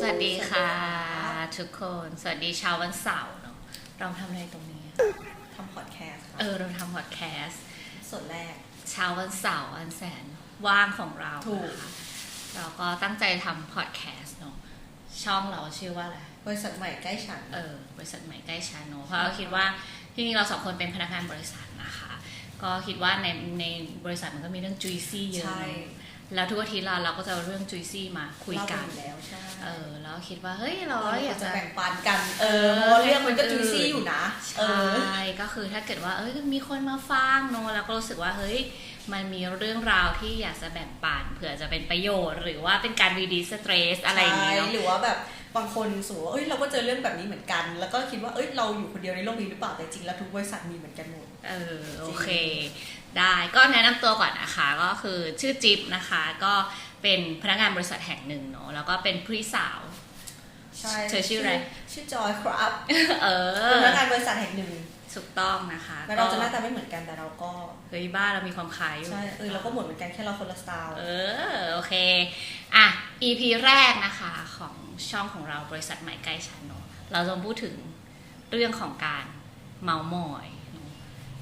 สวัสดีค่ะ ทุกคน สวัสดีเช้าวันเสาร์เนาะเราทำอะไรตรงนี้อะทำพอดแคสต์ค่ะเออ เราทำพอดแคสต์ส่วนแรก เช้าวันเสาร์อันแสนว่างของเราถูกนะคะเราก็ตั้งใจทำพอดแคสต์เนาะช่องเราชื่อว่าอะไรบริษัทใหม่ใกล้ฉันเออบริษัทใหม่ใกล้ชาโนเพราะเราคิดว่าที่นี่เราสองคนเป็นพนักงานบริษัทนะคะ ก็คิดว่าในในบริษัทมันก็มีเรื่อง juicy เยอะใช่เนอะ แล้วทุกอาทิตย์เราเราก็จะเอาเรื่อง juicy มาคุยกันเล่าไปแล้วใช่เออแล้วคิดว่าเฮ้ยเราเราอายอยากกจะจะแบ่งปันกันเออเพราะว่าเรื่องมันก็จูซี่อยู่นะเอใช่อก็คือถ้าเกิดว่าเอ้ยมีคนมาฟังเนอะแล้วก็รู้สึกว่าเฮ้ยมันมีเรื่องราวที่อยากจะแบ่งปันเผื่อจะเป็นประโยชน์ หรือว่าเป็นการรีดีสเตรสอะไรอย่างนี้เนาะใช่หรือว่าแบบบางคนสูว่าเอ้ยเราก็เจอเรื่องแบบนี้เหมือนกัน แล้วก็คิดว่าเอ้ยเราอยู่คนเดียวในโลกนี้หรือเปล่าแต่จริงแล้วทุกบริษัทมีเหมือนกันหมดเออโอเค ได้ก็แนะนำตัวก่อนนะคะก็คือชื่อจิ๊บนะคะ ก็เป็นพนักงานบริษัทแห่งหนึ่งเนาะแล้วก็เป็นพี่สาวใช่เธอชื่ออะไรชื่อจอยครับเอเป็นอพนักงานบริษัทแห่งหนึ่งถูกต้องนะคะแม้เราจะหน้าตาไม่เหมือนกันแต่เราก็เฮ้ยบ้านเรามีความคล้ายอยู่ใช่เออเราก็เหมือนเหมือนกันแค่เราคนละสไตล์เออโอเคอะ EP แรกนะคะของช่องของเราบริษัทใหม่ใกล้ฉันเนาะเราจะมาพูดถึงเรื่องของการเมาส์มอย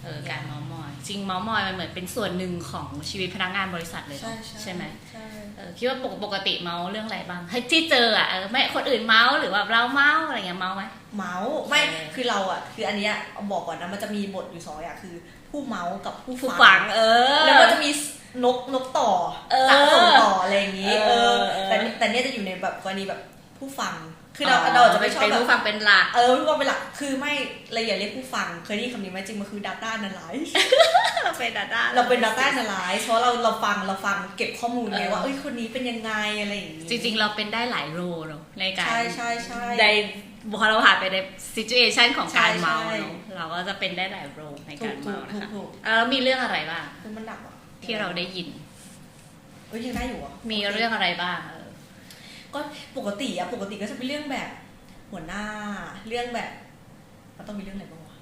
เนอะเออการเมาส์มอยจริงเมาส์มอยมันเหมือนเป็นส่วนหนึ่งของชีวิตพนักงานบริษัทเลยใช่เนอะใช่ใช่ไหมใช่เออคิดว่าปกปกติเมาส์เรื่องอะไรบ้างเฮ้ยที่เจออะเออไม่คนอื่นเมาส์หรือว่าเราเมาส์อะไรเงี้ยเมาส์ไหมเมาส์ไม่เออคือเราอะคืออันเนี้ยบอกก่อนนะมันจะมีบทอยู่สองอย่างคือ ผู้เมาส์กับผู้ผู้ฟัฟังเออ แล้วก็จะมีนกนกต่อเออสะสมต่ออะไรอย่างนี้เอเอออเออแต่นี่แต่เนี้ยจะอยู่ในแบบกรณีแบบผู้ฟัง คือเราเราจะไม่ชอบเป็นแบบผู้ฟังเป็นหลัก เออผู้ฟังเป็นหลัก คือไม่เราอย่าเรียกผู้ฟัง เคยได้ยินคำนี้ไหมจริงมันคือ data analyze เราเป็นดาต้าเราเป็น data analyze เพราะเราเราฟังเราฟังเก็บข้อมูลไงเออว่าเอ้ยคนนี้เป็นยังไงอะไรอย่างนี้จริง ๆ เราเป็นได้หลายโรเนาะในการใช่ใช่ใช่ในพอเราผ่านไปในซิจูเอชันของการใช่เมาใช่เนาะเราก็จะเป็นได้หลายโรในถูกากรถูเมากถูนะกคะถูกอะแล้วมีเรื่องอะไรบ้างคือมันหนักอะที่เราได้ยินเอ้ยยังได้อยู่อะมีเรื่องอะไรบ้างเออ ก็ปกติอะปกติก็จะเป็นเรื่องแบบหัวหน้าเรื่องแบบมันต้องมีเรื่องอะไรบ้างวะ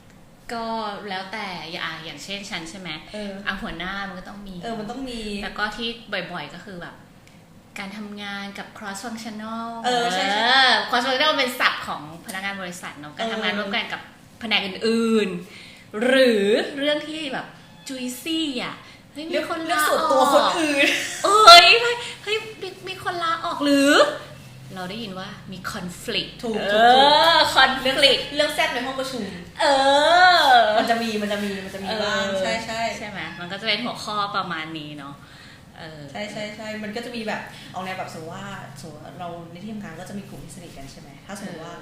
ก็แล้วแต่อย่าอย่างเช่นฉันใช่ไหมเอออะหัวหน้ามันก็ต้องมี เออมันต้องมี แล้วก็ที่บ่อยๆก็คือแบบ การทำงานกับ cross functional เออใช่ใช่ เออ cross functional เป็นศัพท์ของพนักงานบริษัทเนาะการเออทำงานร่วมกันกับแผนกอื่นๆ หรือเรื่องที่แบบ juicy อะเฮ้ยมีเรื่องคนเรื่องลาส่วนอตัวอกคนอื่นเอ้ยเฮ้ยเฮ้ยมีมี คนลาออกหรือ เราได้ยินว่ามี conflict ถูกเอถูกถูกอเรื่อง conflict เรื่องแซบในห้องประชุม เออ มันจะมีมันจะมีมันจะมีบ้างเออ ใช่ใช่ ใช่ไหมมันก็จะเป็นหัวข้อประมาณนี้เนาะเออ ใช่ใช่ใช่มันก็จะมีแบบเอาแนวแบบสมมติว่าสมมติว่าเราในที่ทำงานก็จะมีกลุ่มที่สนิทกันใช่ไหมถ้าสมมติว่า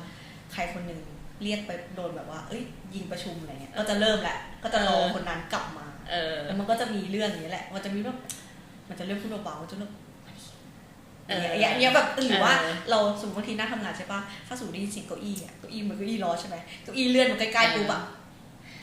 ใครคนหนึ่งเรียกไปโดนแบบว่า เอ้ย ยิงประชุมอะไรเงี้ย ก็จะเริ่มแหละ ก็จะรอคนนั้นกลับมา เออ แล้วมันก็จะมีเรื่องอย่างนี้แหละ มันจะมีแบบ มันจะเริ่มพูดเบาๆมันจะเริ่ม เอออย่างเงี้ยอย่างเงี้ยแบบหรือว่าเออเราสมมติบางทีนั่งทำงานใช่ปะถ้าสมมติได้ยินเสียงเก้าอี้อะเก้าอี้มันเก้าอี้ล้อใช่ไหมเก้าอี้เลื่อนมาใกล้ๆปุ๊บอะ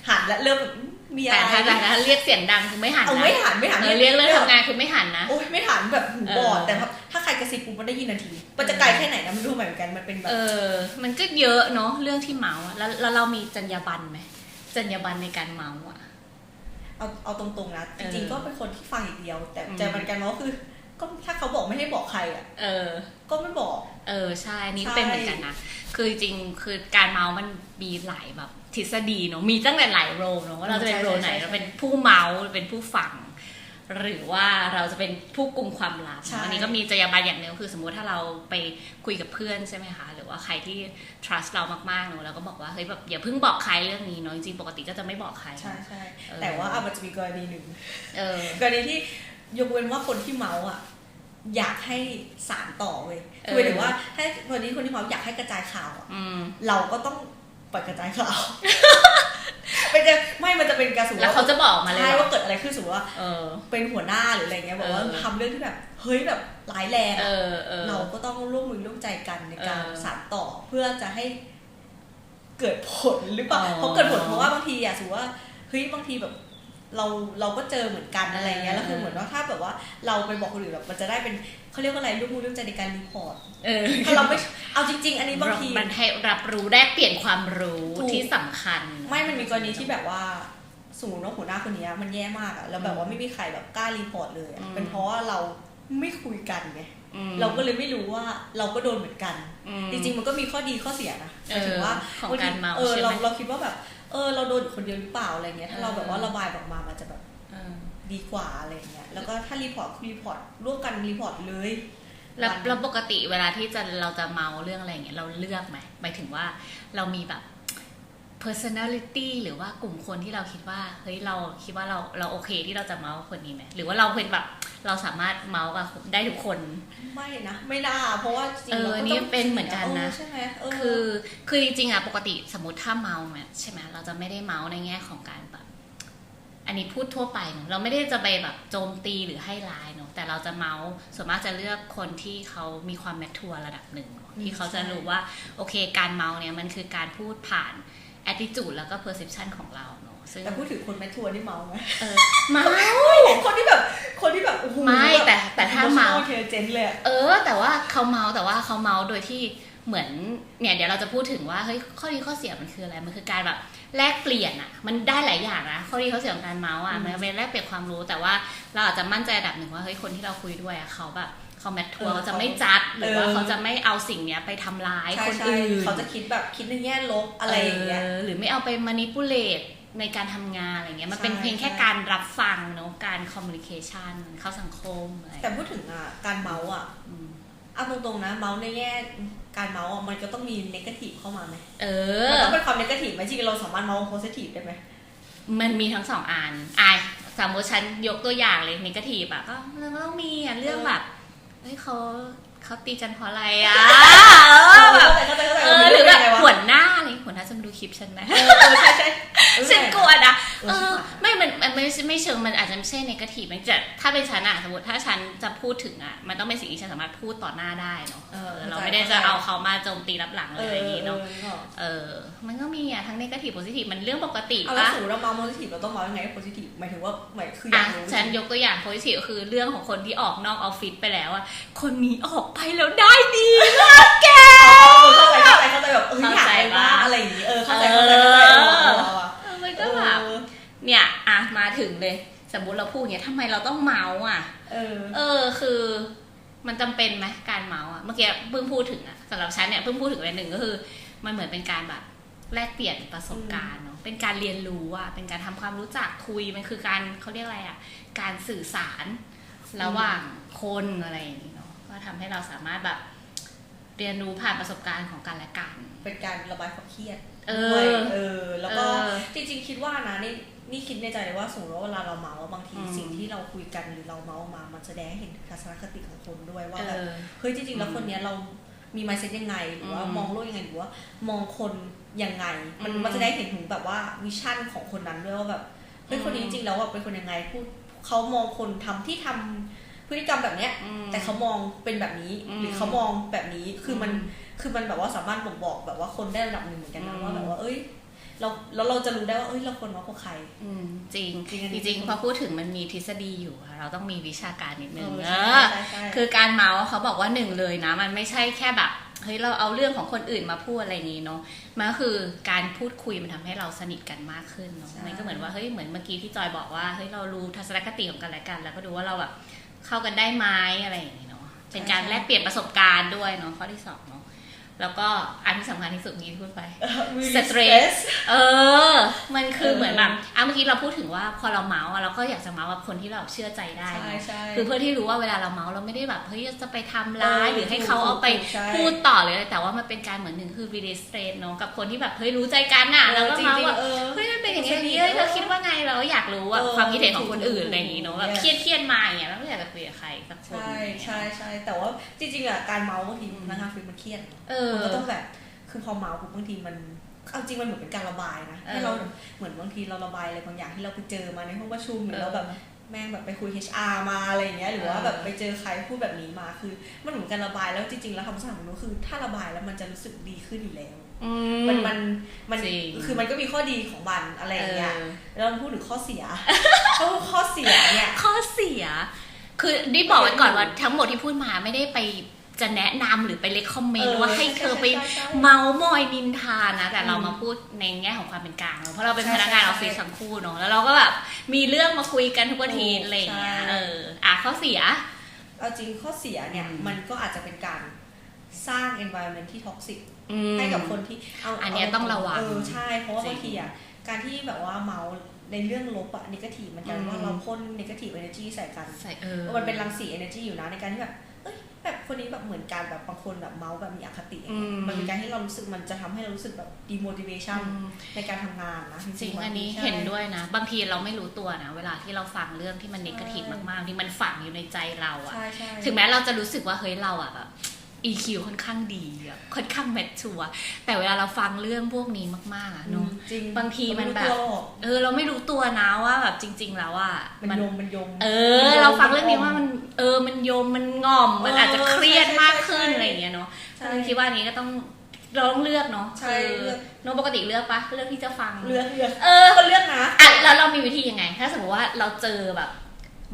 หันแล้วเริ่มแบบมีอะแต่ไรถ้าแต่ถ้าเรียกเสียงดังคือไม่หันเอานะไม่หันไม่หันเออเรียกเรื่องทำงานคือไม่หันนะโอ้ยไม่หันแบบหูบอดเออแต่ว่าถ้าใครกระซิบปุ๊บมันได้ยินทันทีมันจะไกลแค่ไหนนะไม่รู้เหมือนกันมันเป็นแบบเออ มันก็เยอะเนาะเรื่องที่เมาส์อะแล้วแล้วเรามีจรรยาบรรณไหมจรรยาบรรณในการเมาส์อะเอาเอาตรงๆนะจริงเออๆก็เป็นคนที่ฟังอย่างเดียว แต่อืมแต่มันกันว่าคือ ก็ถ้าเขาบอกไม่ให้บอกใครอะ เออ ก็ไม่บอก เออใช่นี่ใช่เป็นเหมือนกันนะ คือจริงๆคือการเมาส์มันมีหลายแบบทฤษฎีเนาะ มีตั้งแต่หลายโรลเนาะว่าเราจะเป็นโรลไหนเราเป็นผู้เมาส์หรือเป็นผู้ฟัง หรือว่าเราจะเป็นผู้กลุ่มความลับใช่อันนี้ก็มีจรรยาบรรณอย่างหนึ่งคือสมมุติถ้าเราไปคุยกับเพื่อนใช่ไหมคะ หรือว่าใครที่ trust เรามากๆเนาะเราก็บอกว่าเฮ้ยแบบอย่าเพิ่งบอกใครเรื่องนี้เนาะจริงๆปกติก็จะไม่บอกใคร ใช่ใช่เออแต่ว่าอะมันจะมีกรณีหนึ่งเออกรณีที่ ยกเว้นว่าคนที่เมาส์อะ อยากให้สารต่อเว้ยเออคือหมายถึงว่าถ้าคนนี้คนที่เมาส์อยากให้กระจายข่าวอะอืมเราก็ต้องปล่อยกระจายข่าวเป็นจะไม่มันจะเป็นการสมมติแล้วเขาจะบอกมาเลยใช่เหรอว่าเกิดอะไรขึ้นสมมติว่าเออเป็นหัวหน้าหรืออะไรเงี้ยบอกว่าเออทำเรื่องที่แบบเฮ้ยแบบร้ายแรงเออะอเออเราก็ต้องร่วมมือร่วมใจกันในการเออสานต่อเพื่อจะให้เกิดผลหรือเปล่าอ๋อเพราะเกิดผลเพราะว่าบางทีอะสมมติว่าเฮ้ยบางทีแบบ เราเราก็เจอเหมือนกันอะไรเงี้ยแล้วคือเหมือนว่าถ้าแบบว่าเราไปบอกคนอื่นแบบมันจะได้เป็นเขาเรียกว่าอะไรร่วมมือร่วมใจในการรีพอร์ตเออถ้าเราไม่เอาจริง ๆ อันนี้บางทีมันให้รับรู้แลกเปลี่ยนความรู้ถูกที่สำคัญ ไม่มันมีกรณีที่แบบว่าสมมติว่าหัวหน้าคนเนี้ยมันแย่มากอะแล้วแบบว่าไม่มีใครแบบกล้ารีพอร์ตเลยอะอืมเป็นเพราะว่าเราไม่คุยกันไงอืมเราก็เลยไม่รู้ว่าเราก็โดนเหมือนกันอืมจริง ๆ มันก็มีข้อดีข้อเสียนะหมายถึงว่าเออของบางทีการเมาเออใช่ไหมเราเราคิดว่าแบบ เออเราโดนอยู่คนเดียวหรือเปล่าอะไรเงี้ยถ้าเราเออแบบว่าระบายออกมามันจะแบบเออดีกว่าอะไรเงี้ยแล้วก็ถ้ารีพอร์ตรีพอร์ตร่วมกันรีพอร์ตเลยแล้ววันแล้วปกติเวลาที่จะเราจะเมาเรื่องอะไรอย่างเงี้ยเราเลือกไหมหมายถึงว่าเรามีแบบ personality หรือว่ากลุ่มคนที่เราคิดว่าเฮ้ยเราคิดว่าเราเราโอเคที่เราจะเมาส์คนนี้ไหมหรือว่าเราเป็นแบบเราสามารถเมาส์กับได้ทุกคน ไม่นะ ไม่น่าเพราะว่าจริงๆเออเราก็นี่ต้องเป็นเหมือนกันนะใช่ไหมเออคือคือจริงๆอะปกติสมมติถ้าเมาเนี่ยใช่ไหมเราจะไม่ได้เมาในแง่ของการแบบ อันนี้พูดทั่วไปเนอะเราไม่ได้จะไปแบบโจมตีหรือให้ร้ายเนอะแต่เราจะเมาส์ส่วนมากจะเลือกคนที่เขามีความแมททัวร์ระดับหนึ่งเนอะที่เขาจะรู้ว่าโอเค การเมาเนี่ยมันคือการพูดผ่าน attitude แล้วก็ perception ของเราเนอะซึ่งแต่พูดถึงคนแมททัวร์นี่เมาไหมเออเมาคนที่แบบคนที่แบบโอ้โหไม่แต่แต่ถ้าเมาเทเจนเลยอะเออ แต่ว่าเขาเมาแต่ว่าเขาเมาโดยที่เหมือนเนี่ยเดี๋ยวเราจะพูดถึงว่าเฮ้ยข้อดีข้อเสียมันคืออะไรมันคือการแบบแลกเปลี่ยนอะมันได้หลายอย่างนะข้อดีข้อเสียของการเมาอะมันเป็นแลกเปลี่ยนความรู้แต่ว่าเราอาจจะมั่นใจระดับหนึ่งว่าเฮ้ยคนที่เราคุยด้วยอะเขาแบบ เขาแมททัวร์เขาจะไม่จัดหรือว่าเขาจะไม่เอาสิ่งเนี้ยไปทำร้ายใช่คนใช่อื่นเขาจะคิดแบบคิดในแง่ลบอะไรอย่างเงี้ยหรือไม่เอาไปมานิปูเลตในการทำงานอะไรเงี้ยมันเป็นใช่เพียงแค่ใช่การรับฟังเนอะการคอมมูนิเคชันเข้าสังคมอะไรแต่พูดถึงอะการเมาส์อะอืมเอาตรงๆนะเมาส์ในแง่การเมาส์อะมันก็ต้องมีนกาทีฟเข้ามาไหมเอมันอต้องเป็นความนกาทีฟไหมจริงๆเราสามารถเมาส์โพสิทีฟได้ไหมมันมีทั้งสองอันอะสมมติฉันยกตัวอย่างเลยนิเกทีฟอะก็มันก็ต้องมีอะเรื่องแบบ เฮ้ยเขาเขาตีกันเพราะอะไรอะเออแบบเข้าใจเข้าใจเอเข้าใจอหรือแบบมันเป็นยังไงวะหัวหน้าอะไร หัวหน้าจะมาดูคลิปฉันไหมเออเออใช่ใช่ฉันกลัวนะเอเอออไม่มันมันไม่ไม่เชิงมันอาจจะไม่ใช่ในกทีมันจะถ้าเป็นฉันอะสมมติถ้าฉันจะพูดถึงอะมันต้องเป็นสิ่งที่ฉันสามารถพูดต่อหน้าได้เนาะเออเออเราไม่ได้จะเอาเขามาโจมตีรับหลังอะไรอย่างงี้เนาะออออเออ มันก็มีอะทั้งในกทีโพซิทีฟมันเรื่องปกติเอาแล้วปะสมมติเราเมาส์โพสิทีฟเราต้องเมาส์ยังไงให้โพสิทีฟหมายถึงว่าหมายคือออะยากรู้ฉันยกตัวอย่างโพซิทีฟก็คือเรื่องของคนที่ออกนอกออฟฟิศไปแล้วอะคนนี้ออกไปแล้วได้ดีมากแก เข้าใจเข้าใจเข้าใจแบบเอออยากเข้าใจได้บ้างปะอะไรอย่างงี้เออเข้าใจเข้าใจเข้าใจเออเราอะเออมันก็แบบเออเนี่ยอะมาถึงเลย สมมติเราพูดอย่างเงี้ยทำไมเราต้องเมาส์อะ เออ เออคือมันจำเป็นไหมการเมาส์อะเมื่อกี้เพิ่งพูดถึงอะสำหรับฉันเนี่ยเพิ่งพูดถึงไปหนึ่งก็คือ มันเหมือนเป็นการแบบแลกเปลี่ยนประสบการณ์เนาะเป็นการเรียนรู้อะเป็นการทำความรู้จักคุยมันคือการเขาเรียกอะไรอะ การสื่อสารระหว่างคนอะไรอย่างนี้เนาะก็ทำให้เราสามารถแบบ เรียนรู้ผ่านประสบการณ์ของกันและกัน เป็นการระบายความเครียดเอด้วยอเออ แล้วก็เออจริงๆคิดว่านะนี่นี่คิดในใจเลยว่าสมมติว่าเวลาเราเมาส์บางทีอืมสิ่งที่เราคุยกันหรือเราเมาส์มา มันแสดงให้เห็นทัศนคติของคนด้วยว่าเอแบบอเฮ้ยจริงๆแล้วคนเนี้ยเรามีมายเซ็ตยังไงหรือว่าอืมมองโลกยังไงหรือว่ามองคนยังไง มันอืมมันจะได้เห็นถึงแบบว่าวิชั่นของคนนั้นด้วยว่าแบบเฮ้ยอืมคนนี้จริงๆแล้วอะเป็นคนยังไงพูดเขามองคนทำที่ทำ พฤติกรรมแบบเนี้ยอืมแต่เขามองเป็นแบบนี้อืมหรือเขามองแบบนี้คือมันคือมันแบบว่าสามารถบ่งบอกแบบว่าคนได้ระดับหนึ่งเหมือนกันนะอืมว่าแบบว่าเอ้ยเราแล้วเราจะรู้ได้ว่าเอ้ยเราควรมากับใครอืมจริงจริงอันจนี้ริงๆพอพูดถึงมันมีทฤษฎีอยู่อะเราต้องมีวิชาการนิดนึงเออเอใช่อใช่ใช่คือการเมาส์เขาบอกว่าหนึ่งเลยนะ มันไม่ใช่แค่แบบเฮ้ยเราเอาเรื่องของคนอื่นมาพูดอะไรนี้เนาะมันก็คือการพูดคุยมันทำให้เราสนิทกันมากขึ้นเนาะใช่มันก็เหมือนว่าเฮ้ยเหมือนเมื่อกี้ที่จอยบอกว่าเฮ้ยเรารู้ทัศนคติของกันและกัน แล้วก็ดูว่าเราแบบ เข้ากันได้ไหมอะไรอย่างนี้เนาะเป็นการแลกเปลี่ยนประสบการณ์ด้วยเนาะข้อที่สองเนาะ แล้วก็อันที่สำคัญที่สุดนี้ที่พูดไปสเตรสเออ มันคือเออเหมือนแบบอะเมื่อกี้เราพูดถึงว่าพอเราเมาส์อะเราก็อยากจะเมาส์กับคนที่เราเชื่อใจได้ใช่เนอะใช่คือเพื่อที่รู้ว่าเวลาเราเมาส์เราไม่ได้แบบเฮ้ยจะไปทำร้ายเออหรือให้เขาเอาไปถูกๆใช่พูดต่อเลยแต่ว่ามันเป็นการเหมือนหนึ่งคือรีเลสเตรนเนาะกับคนที่แบบเฮ้ยรู้ใจกันอะแล้วก็จริงเมาส์ๆแบบเออเฮ้ยมันเป็นอย่างนี้สนิทเฮ้ยเธอเออคิดว่าไงเราก็อยากรู้ว่าเออความคิดเห็นของคนถูกๆอื่นอะไรอย่างนี้เนาะแบบเนี่ยเครียดเครียดๆมาอย่างเงี้ยแล้วก็อยากจะคุยกับใครสักคนใช่อะไรอย่างเงี้ยใช่ใช่แต่ว่าจริงๆอะการเมาส์บางทีอืมพนักงานฟิล์มมันเครียดเออมันก็ต้องแบบ คือพอเมาส์ปุ๊บบางทีมันเอาจริงมันเหมือนเป็นการระบายนะเออให้เราเหมือนบางทีเราระบายอะไรบางอย่างที่เราไปเจอมาในห้องประชุมหรือเออเราแบบแม่งแบบไปคุย HR มาอะไรอย่างเงี้ยหรือว่าเออแบบไปเจอใครพูดแบบนี้มาคือ มันเหมือนการระบายแล้วจริงๆแล้วคำสั่งของมนุษย์คือ ถ้าระบายแล้วมันจะรู้สึกดีขึ้นอยู่แล้วอืมันมันมันจริงคือมันก็มีข้อดีของมันอะไรอย่างเงี้ยเออแล้วเราพูดถึงข้อเสียข้อข้อเสียเนี่ยข้อเสีย คือดิบอกไว้ก่อนว่าทั้งหมดที่พูดมาไม่ได้ไป จะแนะนำหรือไปเลคคอมเมนเอต์อว่าให้เธอไปใช่ใช่ใช่เมาส์มอยนินทานะ แต่เราอืมมาพูดในแง่ของความเป็นกลางเนอะเพราะเราเป็นใช่พนักงานอใช่อฟฟิศทั้งคู่เนาะแล้วเราก็แบบมีเรื่องมาคุยกันทุกอาทิตย์ถูกอะไรอย่างเงี้ยใช่เอออะข้อเสียเอาจริงข้อเสียเนี่ยอืมมันก็อาจจะเป็นการสร้าง environment ที่ท็อกซิกอืมให้กับคนที่เอาอันเนี้ยต้องระวังเออใช่ เพราะว่าจริงบางทีอะการที่แบบว่าเมาในเรื่องลบอะนิเกทีฟมันกลายเป็นว่าอืมเราพ่นนิเกทีฟเอเนจีใส่กันใส่เออมันเป็นรังสี energy อยู่นะในการที่แบบเอ้ยแบบคนนี้แบบเหมือนกันแบบบางคนแบบเมาส์แบบมีอคติอย่างเงี้ยอืมมันเป็นการที่เรารู้สึกมันจะทำให้เรารู้สึกแบบ demotivation อืมในการทำงานนะจริงๆอันนี้ใช่เห็นด้วยนะ บางทีเราไม่รู้ตัวนะ เวลาที่เราฟังเรื่องที่มันนกาทีฟใช่มากๆที่มันฝังอยู่ในใจเราอะใช่ใช่ถึงแม้เราจะรู้สึกว่าเฮ้ยเราอะแบบ EQ ค่อนข้างดีอะค่อนข้างแมทชัวร์แต่เวลาเราฟังเรื่องพวกนี้มากๆอะเนาะจริงบางทีมันแบบไรู้ตัวหรอกเออ เราไม่รู้ตัวนะว่าแบบจริง ๆ แล้วอะมันยมมันยม เออ เราฟังเรื่องนี้ว่ามัน เออ มันโยมมันง่อม มันเอออาจจะเครียดใช่ใช่มากขึ้นใช่อะไรอย่างเงี้ยเนาะใช่เราคิดว่าอันนี้ก็ต้องเราต้องเลือกเนาะใช่คือเลือกโนปกติเลือกปะเลือกที่จะฟังเลือกเลือกเออก็เลือกนะอะแล้วเรามีวิธียังไง ถ้าสมมติว่าเราเจอแบบ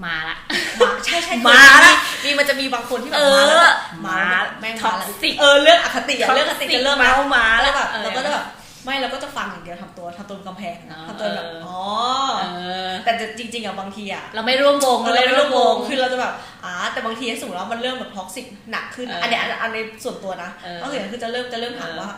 มาละมาใช่ใช่มาละมีมันจะมีบางคนที่แบบเอมาแล้วอแบบมามาแล้วแม่งท็อกมาแล้วซิกเออเรื่องอคติอะเรื่องอคติจะเริ่มเมาแล้วมาแล้แล้ววแบบออเราก็จะแบบไม่เราก็จะฟังอย่างเดียวทำตัวทำตัวเป็นกำแพงอ๋อทำตัวแบบเอออ๋อ๋อเออแต่จริงๆอะบางทีอะเราไม่ร่วมวงเราไม่ร่วมวงคือเราจะแบบอ่าแต่บางทีสมมติว่ามันเริ่มแบบท็อกซิกหนักขึ้นเอออัอันเนี้ยอันอันในส่วนตัวนะเออก็คือคือจะเริ่มจะเริ่มถามเออว่า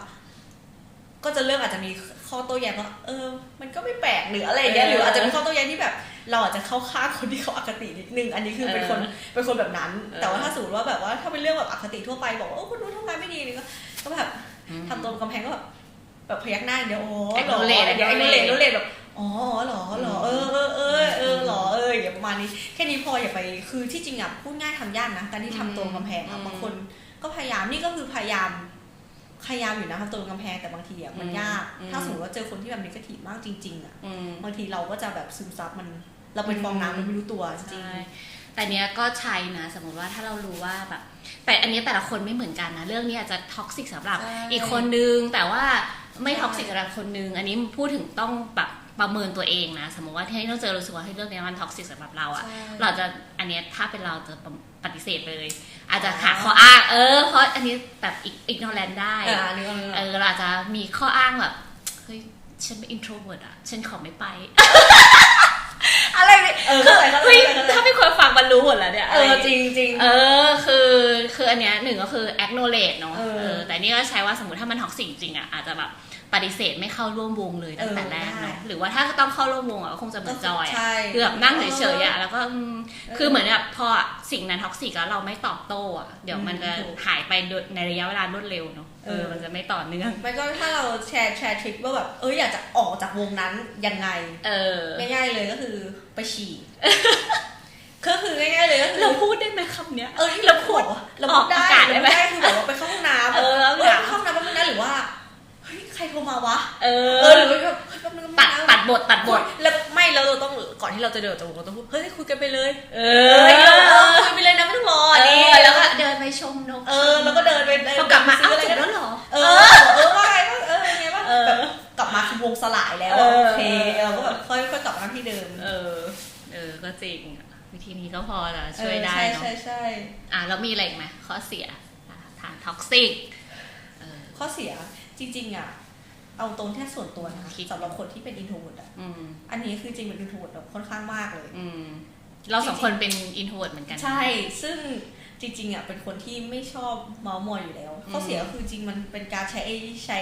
ก็จะเริ่มอาจจะมีข้อโต้แย้งว่าเออ มันก็ไม่แปลกหรืออะไรอย่างเงี้ยเออหรืออาจจะมีข้อโต้แย้งที่แบบ เราอาจจะเข้าข้างคนที่เขาอคตินิดนึง อันนี้คือเป็นคนเออเป็นคนแบบนั้นเออแต่ว่าถ้าสมมติว่าแบบว่าถ้าเป็นเรื่องแบบอคติทั่วไปบอกว่าโอ้คนนู้นทำงานไม่ดีนี่ก็ก็แบบทำตัวเป็นกำแพงก็แบบแบบพยักหน้าอย่างเดียวโอ้หรอ Acknowledge เดี๋ยวไอ้โนเล acknowledge โนเลแบบอ๋อเหรอเหรอเออเออเออเออเหรอเอออย่างเงี้ยประมาณนี้แค่นี้พออย่าไปคือที่จริงอะพูดง่ายทำยากนะการที่ทำตัวเป็นกำแพงอือะมบางคนก็พยายามนี่ก็คือพยายามพยายามอยู่นะทำตัวเป็นกำแพงแต่บางทีอะมันยากอืมถ้าสมมติว่าเจอคนที่แบบนกาทีฟมากจริง ๆ อะอืมบางทีเราก็จะแบบซึมซับมัน เราเป็นฟองน้ำเราไม่รู้ตัวจริงใช่แต่เนี้ยก็ใช่นะสมมติว่าถ้าเรารู้ว่าแบบ แต่อันเนี้ยแต่ละคนไม่เหมือนกันนะ เรื่องนี้อาจจะท็อกซิกสำหรับใช่อีกคนนึง แต่ว่าไม่ใช่ท็อกซิกสำหรับคนนึง อันนี้พูดถึงต้องแบบประเมินตัวเองนะ สมมติว่าที่เราเจอรู้สึกว่าเฮ้ยเรื่องนี้มันท็อกซิกสำหรับเราอะใช่เราจะอันเนี้ยถ้าเป็นเราจะปฏิเสธเลย อาจจะอ๋อหาข้ออ้าง เออ เพราะอันนี้แบบอีกนอแลนได้ๆอ่านี่ก็เออเราอาจจะมีข้ออ้างแบบเฮ้ยฉันเป็น introvert อะฉันขอไม่ไป อะไรเนี่ยเออเข้าใจเข้าใจเฮ้ยเข้าใจถ้าเป็นคนฟังมันรู้หมดแล้วเนี่ยเออจริงจริงเออคือคืออันเนี้ยหนึ่งก็คือ acknowledge เนาะเออเออแต่นี่ก็ใช้ว่าสมมติถ้ามันท็อกซิกจริงอะอาจจะแบบปฏิเสธไม่เข้าร่วมวงเลยตั้งแต่เออแรกได้เนาะหรือว่าถ้าต้องเข้าร่วมวงอะก็คงจะเหมือนจอยอะใช่คือแบบนั่งเฉยๆอะแล้วก็อืมเออคือเหมือนแบบพอสิ่งนั้นท็อกซิกแล้วเราไม่ตอบโต้อะเดี๋ยวมันจะถูกหายไปโดยในระยะเวลารวดเร็วเนาะ เออเออมันจะไม่ต่อเนื่องไม่ก็ถ้าเราแชร์แชร์ทริคว่าแบบเอออยากจะออกจากวงนั้นยังไง เออง่ายๆเลยก็คือไปฉี่ก็คือง่ายๆเลยก็คือเราพูดได้ไหมคำเนี้ยเออเราพูดเราพูดได้ออกอากาศได้ไหมเราพูคือแบบว่าไปเข้าห้องน้ำเออแล้วเออเข้าห้องน้ำแป๊บนึงนะหรือว่าเฮ้ยใครโทรมาวะ เออเออหรือว่าแบบเฮ้ยแป๊บนึง ตัดนะตัดบทตัดบทแล้วไม่แล้วเราต้องก่อนที่เราจะเดินออกจากวงเราต้องพูดเฮ้ยคุยกันไปเลย เอเออเออคุยไปเลยนะไม่ต้องรอเอนี่อแล้วก็เดินไปชมนกเออแล้วก็เดินไปพอกลับมาซื้อ้าวอะไรจบกันแล้วเหรอเออเออว่าไงว่าเออไงว่าเออแบบกลับมาคือวงสลายแล้วเออโอเคเราก็แบบค่อยค่อยกลับมาที่เดิม เออ เออก็จริงอะวิธีนี้ก็พอจะช่วยได้ใช่เนาะใช่ใช่อะแล้วมีอะไรอีกไหมข้อเสียอะทางท็อกซิกเออข้อเสียจริงๆอะ เอาตรงแค่ส่วนตัวนะคิดสำหรับคนที่เป็นอินโทรเวิร์ดอะอืมอันนี้คือจริงเป็นอินโทรเวิร์ดแบบค่อนข้างมากเลยอืมเราสองคนเป็นอินโทรเวิร์ดเหมือนกัน ใช่ ซึ่งจริงๆอะเป็นคนที่ไม่ชอบเมาส์มอยอยู่แล้วอืมข้อเสียก็คือจริงมันเป็นการใช้ใช้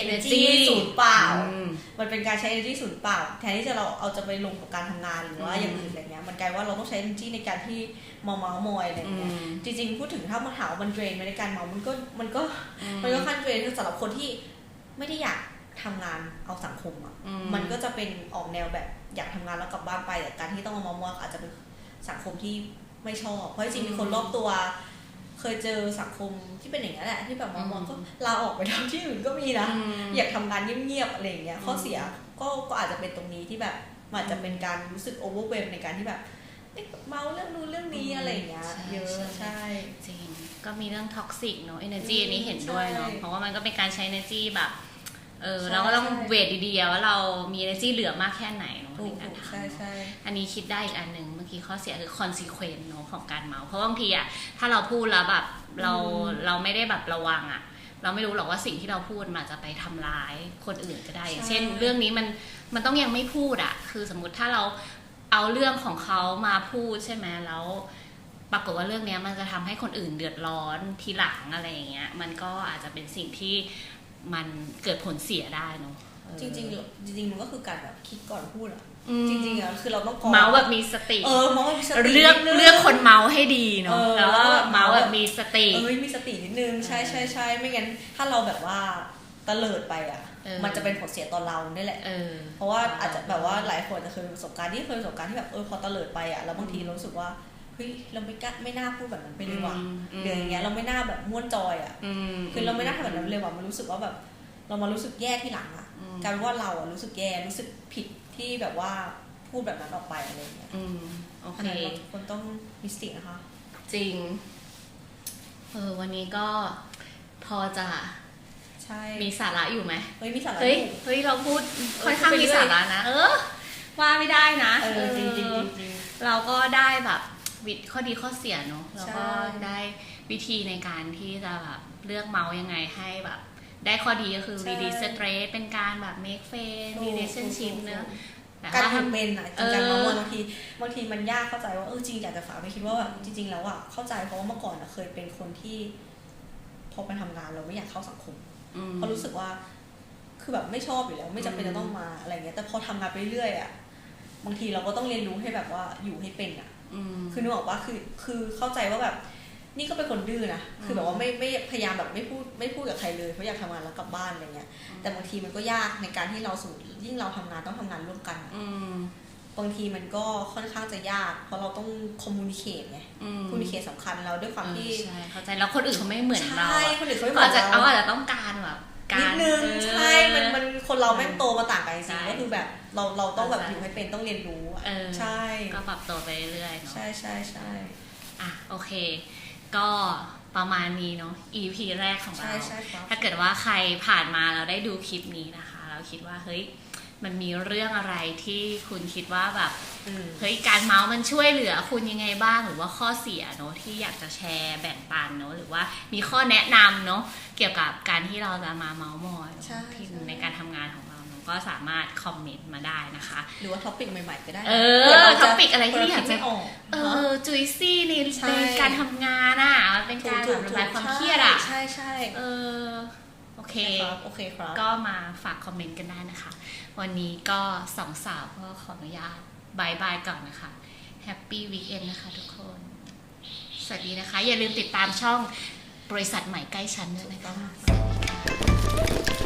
energy energy ศูนย์เปล่าอืมมันเป็นการใช้ energy ศูนย์เปล่า แทนที่จะเราเอาจะไปลงกับการทำงานหรือว่าอืมอย่างอื่นอะไรเงี้ย มันกลายว่าเราต้องใช้ energy ในการที่เมาเมาส์มอยอะไรอืเงี้ยมจริงๆ พูดถึงถ้ามาถามว่ามันเดรนไหมในการเมา มันก็มันก็อืมันก็ขั้นเดรนคือสำหรับคนที่ ไม่ได้อยากทำงานเอาสังคมอะอืมันก็จะเป็นออกแนวแบบอยากทำงานแล้วกลับบ้านไปแต่การที่ต้องมาเมามอยอาจจะเป็นสังคมที่ไม่ชอบ เพราะจริงๆมีคนรอบตัว เคยเจอสังคมที่เป็นอย่างนั้นแหละที่แบบมามอยก็ลาออกไปทำที่อื่นก็มีนะอืมอยากทำงานเงียบๆอะไรอย่างเงี้ยอืมข้อเสียก็ก็อาจจะเป็นตรงนี้ที่แบบมันอาจจะเป็นการรู้สึกโอเวอร์เวมในการที่แบบเอ๊ะเมาเรื่องนู้นเรื่องนี้อะไรอย่างเงี้ยใช่เยอะใช่ใช่จริง ก็มีเรื่องท็อกซิกเนาะ energy อืมอันนี้เห็นด้วยเนาะใช่เพราะว่ามันก็เป็นการใช้ energy แบบเออใช่เราก็ต้องใช่เวทดีๆอะว่าเรามี energy เหลือมากแค่ไหนเนาะถูในกการถูกทำใช่ใช่อันนี้คิดได้อีกอันหนึ่งเมื่อกี้ข้อเสียคือ consequence เนาะของการเมา เพราะบางทีอะถ้าเราพูดแล้วแบบเราอืมเราไม่ได้แบบระวังอะเราไม่รู้หรอกว่าสิ่งที่เราพูดมันอาจจะไปทำร้ายคนอื่นก็ได้อย่างเช่น เรื่องนี้มันมันต้องยังไม่พูดอะคือสมมุติถ้าเราเอาเรื่องของเขามาพูดใช่ไหมแล้ว ปรากฏว่าเรื่องเนี้ยมันจะทำให้คนอื่นเดือดร้อนทีหลังอะไรอย่างเงี้ย มันก็อาจจะเป็นสิ่งที่มันเกิดผลเสียได้เนอะออจริงๆจริงๆมันก็คือการแบบคิดก่อนพูดอะอืมจริงๆอะคือเราต้องกรองเมาส์แบบมีสติ เออเมาส์แบบมีสติเลือกนิดนึงเลือกคนเมาส์ให้ดีเนาะเออแล้วก็เมาส์แบบมีสติเอ้ยมีสตินิดนึงใช่ใช่ใช่ไม่งั้นถ้าเราแบบว่าตะเลิดไปอะเออมันจะเป็นผลเสียต่อเรานี่แหละเออเพราะว่าอาจจะแบบว่าหลายคนจะเคยมีประสบการณ์ที่เคยมีประสบการณ์ที่แบบเออพอตะเลิดไปอะแล้วบางทีเรารู้สึกว่าเฮ้ยเราไม่กล้าไม่น่าพูดแบบนั้นไปเลยว่ะอืมอืมเดี๋ยวอย่างเงี้ยเราไม่น่าแบบม่วนจอยอะอืมคือเราไม่น่าทำแบบนั้นเลยว่ะมันรู้สึกว่าแบบ เรามารู้สึกแย่ที่หลังอะอืมกลายเป็นว่าเราอะรู้สึกแย่รู้สึกผิดที่แบบว่าพูดแบบนั้นออกไปอะไรอย่างเงี้ยอืมโออันเคนั้นเราทุกคนต้องมีสตินะคะ จริงเออวันนี้ก็พอจะใช่มีสาระอยู่ไหมเฮ้ยมีสาระเฮ้ยอยู่เฮ้ยเราพูดเออค่อนข้างพูดไปมีเรื่อยสาระนะ เออว่าไม่ได้นะเออจริงจริงเออจริงเราก็ได้แบบ วิข้อดีข้อเสียเนอะแล้วก็ใช่ได้วิธีในการที่จะแบบเลือกเมาส์ยังไงให้แบบ ได้ข้อดีก็คือ reduce stress เป็นการแบบ make friend relationship เนอะแต่การว่าทำเป็นอะจริงๆการเออเมาส์มอยบางทีบางทีมันยากเข้าใจว่าเออจริงอยากจะฝากไปคิดว่าแบบจริง ๆ แล้วอะเข้าใจเพราะว่าเมื่อก่อนอะเคยเป็นคนที่ พอไปทำงานเราไม่อยากเข้าสังคมอืมเพราะรู้สึกว่า คือแบบไม่ชอบอยู่แล้ว ไม่จำเป็นจะต้องมาอะไรเงี้ยแต่พอทำงานไปเรื่อยอะบางทีเราก็ต้องเรียนรู้ให้แบบว่าอยู่ให้เป็นอะอืม คือนึกออกว่าคือคือเข้าใจว่าแบบ นี่ก็เป็นคนดื้อนะคือแบบว่าไม่ไม่พยายามแบบไม่พูดไม่พูดกับใครเลยเพราะอยากทำงานแล้วกลับบ้านอะไรเงี้ย แต่บางทีมันก็ยากในการที่เราสมมติยิ่งเราทำงานต้องทำงานร่วมกันอะอืมบางทีมันก็ค่อนข้างจะยาก เพราะเราต้องคอมมูนิเคชไงอืมคอมมูนิเคชสำคัญเราด้วยความที่เออใช่เข้าใจแล้วคนอื่นเขาไม่เหมือนเราใช่อะคนอื่นเขาไม่เหเขามืออาจนจะเราเขาอาจจะต้องการแบบ กานิดรนึงเออใช่มันมันคนเราแม่งโตมาต่างกันจใช่ริงๆก็คือแบบเราเราต้องแบบเข้าใจอยู่ให้เป็นต้องเรียนรู้อะเออใช่ ก็ปรับตัวไปเรื่อยๆเนาะใช่ใช่ใช่อะโอเค ก็ประมาณนี้เนาะ EP แรกของใช่เราใช่ครับถ้าเกิดว่าใครผ่านมาแล้วได้ดูคลิปนี้นะคะ เราคิดว่าเฮ้ยมันมีเรื่องอะไรที่คุณคิดว่าแบบอืมเฮ้ยการเมาส์มันช่วยเหลือคุณยังไงบ้างหรือว่าข้อเสียเนอะที่อยากจะแชร์แบ่งปันเนอะหรือว่ามีข้อแนะนำเนอะ เกี่ยวกับการที่เราจะมาเมาส์มอยใช่ที่ใช่ในการทำงานของเราเนอะก็สามารถคอมเมนต์มาได้นะคะ หรือว่าท็อปิกใหม่ๆก็ได้นะเออผื่ราจท็อปิกอะไรที่อยากจะเผื่คิดไม่ออกเออจุยซี่ในใช่ในการทำงานอะมันเป็นการแบบระบายความเครียดอะ ใช่ใช่เออโอเคใช่ครับโอเคครับก็มาฝากคอมเมนต์กันได้นะคะ วันนี้ก็สองสาวก็ขออนุญาตบายบายก่อนนะคะแฮปปี้วีคเอนนะคะทุกคน สวัสดีนะคะ อย่าลืมติดตามช่อง บริษัทใหม่ใกล้ชั้นด้วยนะคะ